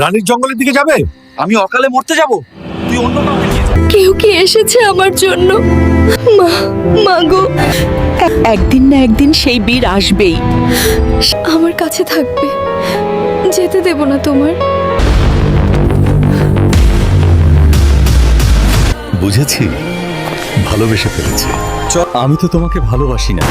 রানীর জঙ্গলের দিকে যাবে? আমি অকালে মরতে যাব। তুই অন্য কেউ কি এসেছে আমার জন্য? মা মা গো। একদিন না একদিন সেই বীর আসবেই। আমার কাছে থাকবে। যেতে দেব না তোমার। বুঝেছি। ভালোবেসে ফেলেছে। আমি তো তোমাকে ভালোবাসি না।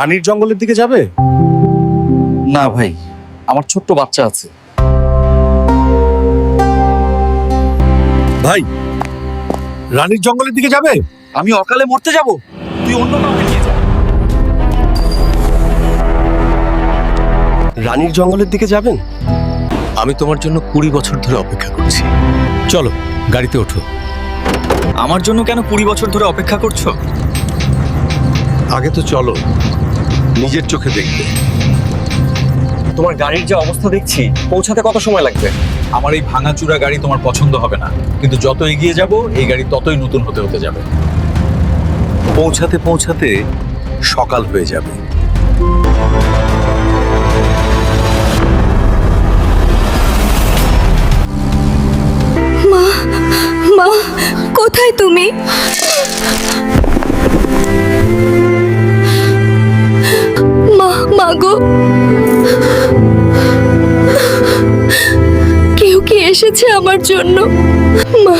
রানীর জঙ্গলের দিকে যাবে? না ভাই আমার ছোট্ট বাচ্চা আছে। ভাই রানীর জঙ্গলের দিকে যাবে? আমি অকালে মরতে যাব? তুই অন্য কাউকে নিয়ে যা। রানীর জঙ্গলের দিকে যাবেন? আমি তোমার জন্য কুড়ি বছর ধরে অপেক্ষা করছি। চলো গাড়িতে ওঠো। আমার জন্য কেন কুড়ি বছর ধরে অপেক্ষা করছ? আগে তো চলো। নিজের চোখে দেখবে। তোমার গাড়ির যে অবস্থা দেখছি পৌঁছাতে কত সময় লাগবে? আমার এই ভাঙাচুরা গাড়ি তোমার পছন্দ হবে না। কিন্তু যত এগিয়ে যাব এই গাড়ি ততই নতুন হতে হতে যাবে। পৌঁছাতে পৌঁছাতে সকাল হয়ে যাবে। মা কোথায় তুমি? মা মা গো। কেউ কি এসেছে আমার জন্য? মা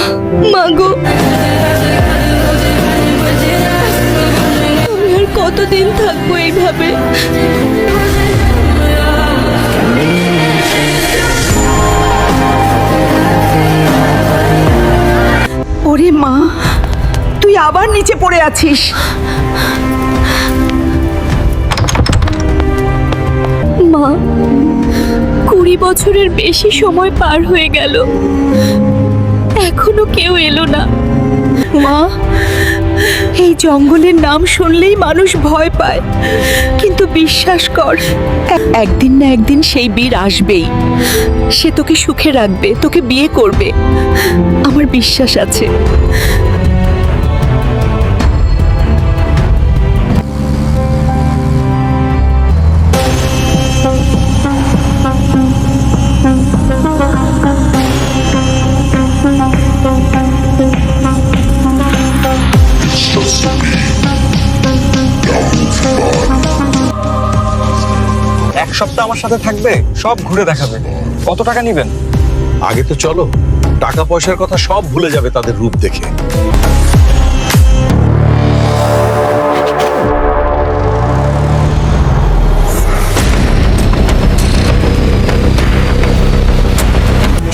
মা গো। আমি আর কতদিন থাকব এইভাবে? ওরে মা, তুই আবার নিচে পড়ে আছিস। কুড়ি বছরের বেশি সময় পার হয়ে গেল। এখনও কেউ এলো না। মা, এই জঙ্গলের নাম শুনলেই মানুষ ভয় পায়। কিন্তু বিশ্বাস কর এক- একদিন না একদিন সেই বীর আসবেই। সে তোকে সুখে রাখবে, তোকে বিয়ে করবে। আমার বিশ্বাস আছে। সপ্তাহ আমার সাথে থাকবে, সব ঘুরে দেখাবে। কত টাকা নেবেন? আগে তো চলো, টাকা পয়সার কথা সব ভুলে যাবে তাদের রূপ দেখে।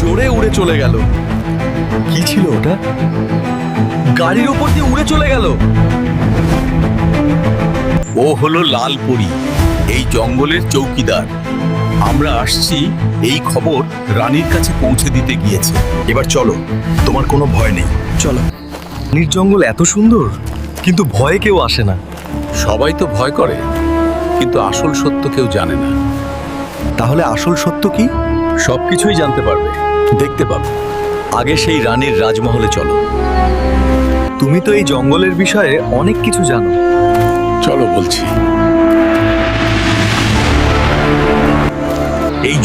জোরে উড়ে চলে গেল। কি ছিল ওটা? গাড়ির উপর দিয়ে উড়ে চলে গেল? ও হলো লালপুরি এই জঙ্গলের চৌকিদার। আমরা আসছি এই খবর রানীর কাছে পৌঁছে দিতে গিয়েছে। এবার চলো তোমার কোনো ভয় নেই। চলো। নির্জঙ্গল এত সুন্দর কিন্তু ভয়ে কেউ আসে না। সবাই তো ভয় করে কিন্তু আসল সত্য কেউ জানে না। তাহলে আসল সত্য কি? সব কিছুই জানতে পারবে দেখতে পাবে। আগে সেই রানীর রাজমহলে চলো। তুমি তো এই জঙ্গলের বিষয়ে অনেক কিছু জানো। চলো বলছি।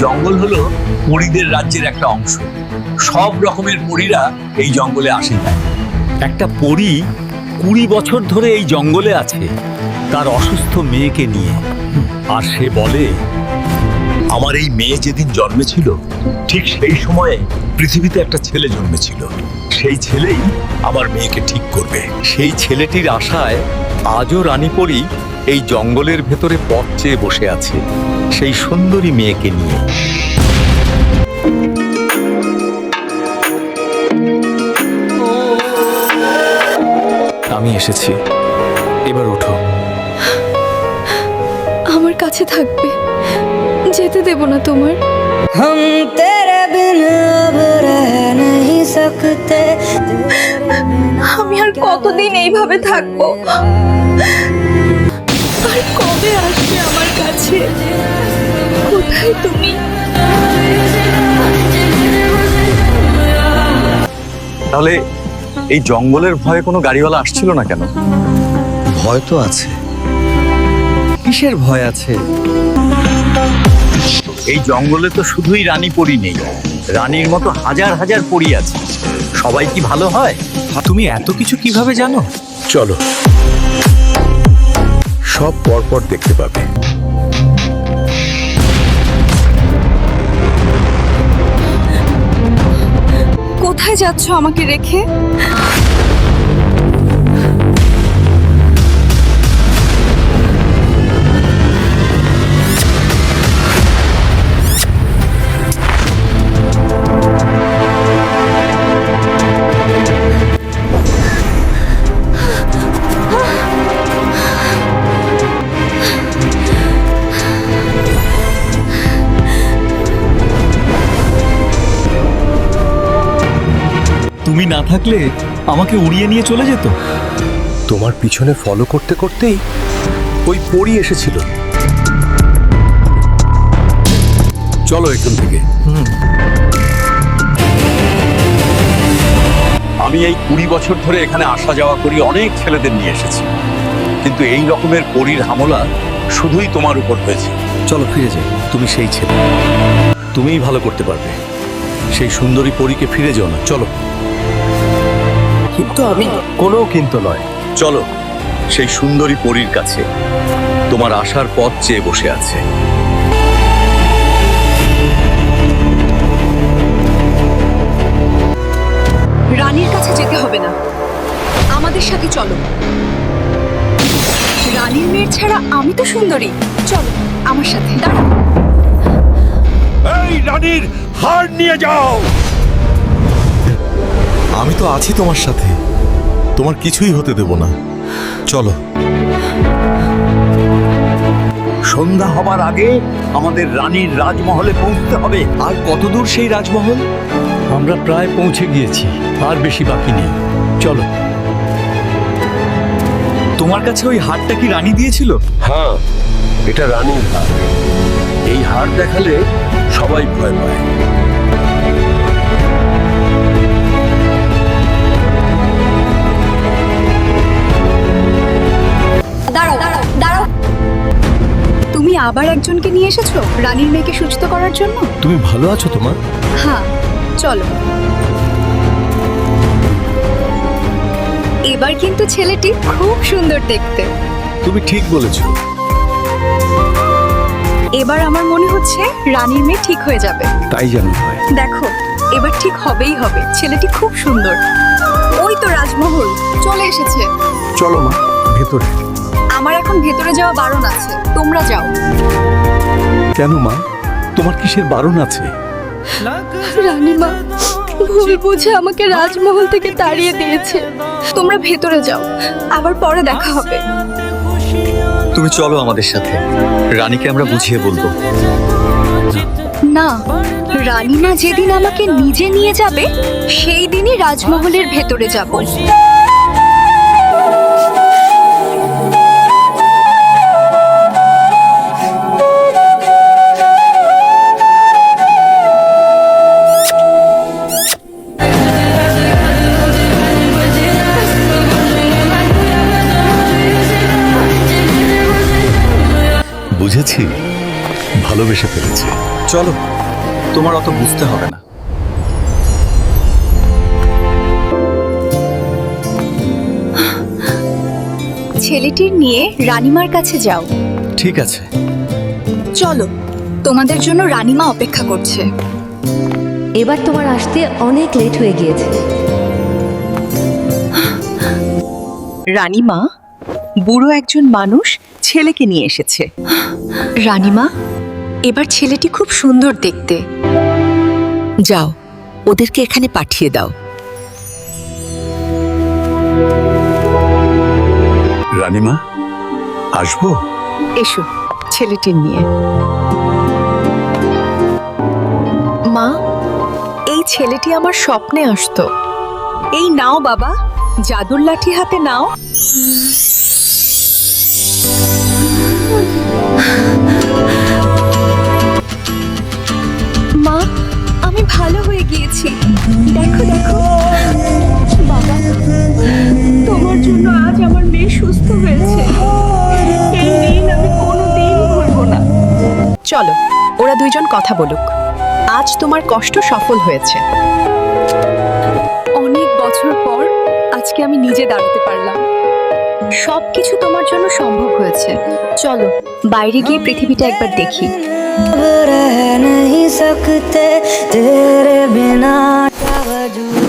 জঙ্গল হলো পরীদের রাজ্যের একটা অংশ। সব রকমের পরীরা এই জঙ্গলে আসে। যায় একটা পরী কুড়ি বছর ধরে এই জঙ্গলে আছে, তার অসুস্থ মেয়েকে নিয়ে। আর সে বলে, আমার এই মেয়ে যেদিন জন্মেছিল, ঠিক সেই সময়ে পৃথিবীতে একটা ছেলে জন্মেছিল। সেই ছেলেই আমার মেয়েকে ঠিক করবে। সেই ছেলেটির আশায় আজও রানী রানীপরি এই জঙ্গলের ভেতরে পথ চেয়ে বসে আছে। সেই সুন্দরী মেয়েকে নিয়ে। আমি এসেছি। এবার ওঠো। আমার কাছে থাকবে। যেতে দেব না তোমার। হম তেরে বিন আব রহ নহি আমি আর কতদিন এইভাবে থাকব? আর কবে আসবে আমার কাছে? তুমি তাহলে এই জঙ্গলের ভয়ে কোনো গাড়িওয়ালা আসছিল না কেন? ভয় তো আছে। কিসের ভয় আছে? এই জঙ্গলে তো শুধুই রানী পরী নেই রানীর মতো হাজার হাজার পরী আছে। সবাই কি ভালো হয়? তুমি এত কিছু কীভাবে জানো? চলো। সব পরপর দেখতে পাবে। কোথায় যাচ্ছ আমাকে রেখে? তুমি না থাকলে আমাকে উড়িয়ে নিয়ে চলে যেত। তোমার পিছনে ফলো করতে করতেই ওই পড়ি এসেছিল। চলো এখান থেকে। আমি এই কুড়ি বছর ধরে এখানে আসা যাওয়া করি অনেক ছেলেদের নিয়ে এসেছি। কিন্তু এই রকমের পরীর হামলা শুধুই তোমার উপর হয়েছে। চলো ফিরে যাই। তুমি সেই ছেলে। তুমিই ভালো করতে পারবে। সেই সুন্দরী পরীকে ফিরে যেও না। চলো। কিন্তু আমি কোনো কিন্তু নয়। চলো সেই সুন্দরী পরীর কাছে তোমার আসার পথ চেয়ে বসে আছে। রানীর কাছে যেতে হবে না। আমাদের সাথে চলো। রানীর মেয়ের ছাড়া আমি তো সুন্দরী। চলো আমার সাথে। দাঁড়াও। এই রানীর হার নিয়ে যাও। আমি তো আছি তোমার সাথে। তোমার কিছুই হতে দেব না। চলো। সন্ধ্যা হবার আগে আমাদের রানীর রাজমহলে পৌঁছতে হবে। আর কতদূর সেই রাজমহল? আমরা প্রায় পৌঁছে গিয়েছি আর বেশি বাকি নেই। চলো। তোমার কাছে ওই হারটা কি রানী দিয়েছিল? হ্যাঁ এটা রানীর হার এই হার দেখালে সবাই ভয় পায়। আবার একজনকে নিয়ে এসেছ? রানীর মেয়েকে সুস্থ করার জন্য? তুমি ভালো আছো তোমার হ্যাঁ চলো। এবার কিন্তু ছেলেটি খুব সুন্দর দেখতে। তুমি ঠিক বলেছ। এবার আমার মনে হচ্ছে রানীর মেয়ে ঠিক হয়ে যাবে। তাই জানি হয়। দেখো এবার ঠিক হবেই হবে। ছেলেটি খুব সুন্দর। ওই তো রাজমহল চলে এসেছে। চলো মা ভেতরে। আমার এখন ভেতরে যাওয়া বারণ আছে। তোমরা যাও। কেন মা? তোমার কিসের বারণ আছে? রানীমা ভুল বুঝে আমাকে রাজমহল থেকে তাড়িয়ে দিয়েছে। তোমরা ভেতরে যাও। আবার পরে দেখা হবে। তুমি চলো আমাদের সাথে। রানীকে আমরা বুঝিয়ে বলব। না রানীমা যেদিন আমাকে নিজে নিয়ে যাবে সেই দিনই রাজমহলের ভেতরে যাব। বুঝেছি। ভালোবেসে ফেলেছে। চলো তোমার অত বুঝতে হবে না। ছেলেটির নিয়ে রানীমার কাছে যাও। ঠিক আছে। চলো তোমাদের জন্য রানীমা অপেক্ষা করছে। এবার তোমার আসতে অনেক লেট হয়ে গিয়েছে। রানিমা বুড়ো একজন মানুষ ছেলেকে নিয়ে এসেছে। রানীমা এবার ছেলেটি খুব সুন্দর দেখতে। যাও ওদেরকে এখানে পাঠিয়ে দাও। রানীমা আসব? এসো ছেলেটির নিয়ে। মা এই ছেলেটি আমার স্বপ্নে আসতো। এই নাও বাবা জাদুর লাঠি হাতে নাও। আমি ভালো হয়ে গিয়েছি। দেখো দেখো। বাবা, তোমার জন্য আজ আমার মেয়ে সুস্থ হয়েছে। না। চলো, ওরা দুইজন কথা বলুক। আজ তোমার কষ্ট সফল হয়েছে। অনেক বছর পর আজকে আমি নিজে দাঁড়াতে পারলাম। সব কিছু তোমার জন্য সম্ভব হয়েছে। চলো, বাইরে গিয়ে পৃথিবীটা একবার দেখি। अब रह नहीं सकते तेरे बिना क्या वजूद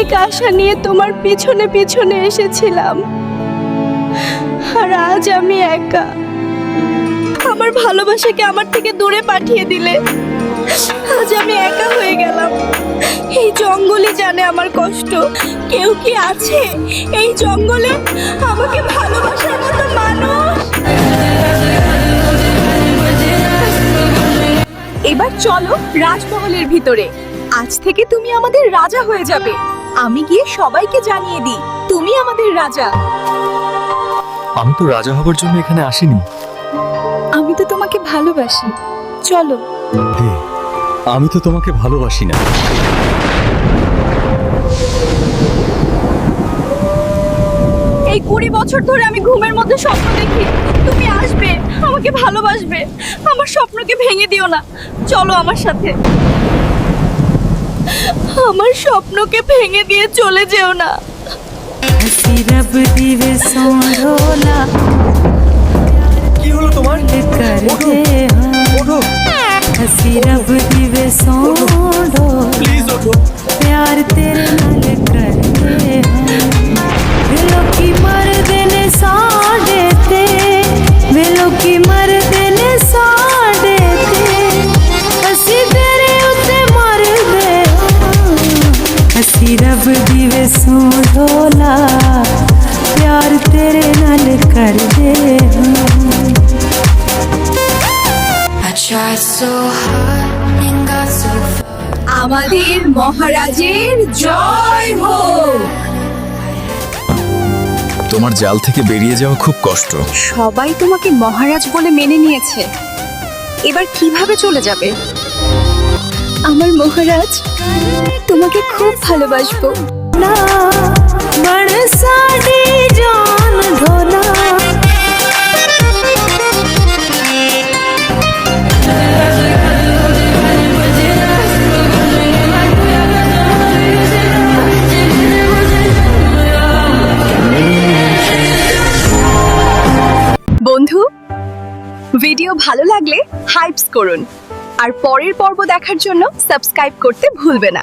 অনেক আশা নিয়ে তোমার পিছনে পিছনে এসেছিলাম। আর আজ আমি একা। আমার ভালোবাসাকে আমার থেকে দূরে পাঠিয়ে দিলে। আজ আমি একা হয়ে গেলাম। এই জঙ্গলে জানে আমার কষ্ট। কেউ কি আছে? এই জঙ্গলে আমাকে ভালোবাসার মতো মানুষ? এবার চলো রাজমহলের ভিতরে। আজ থেকে তুমি আমাদের রাজা হয়ে যাবে। আমি গিয়ে সবাইকে জানিয়ে দিই তুমি আমাদের রাজা। আমি তো রাজা হবার জন্য এখানে আসিনি। আমি তো তোমাকে ভালোবাসি। চলো। আমি তো তোমাকে ভালোবাসি না। এই কুড়ি বছর ধরে আমি ঘুমের মধ্যে স্বপ্ন দেখি। তুমি আসবে আমাকে ভালোবাসবে। আমার স্বপ্নকে ভেঙে দিও না। চলো আমার সাথে। আমার স্বপ্নকে ভেঙে দিয়ে চলে যেও না কি হলো তোমার ওঠো ওঠো প্লিজ ওঠো प्यार तेरे नाल करते हैं वे लोकी मरदे ने साडे ते वे लोकी मरदे ने I tried so hard and got so far আমাদের মহারাজের জয় হোক তোমার জাল থেকে বেরিয়ে যাওয়া খুব কষ্ট। সবাই তোমাকে মহারাজ বলে মেনে নিয়েছে। এবার কীভাবে চলে যাবে? আমার মহারাজ তোমাকে খুব ভালোবাসবো। না বন্ধু ভিডিও ভালো লাগলে হাইপস করুন। আর পরের পর্ব দেখার জন্য সাবস্ক্রাইব করতে ভুলবে না।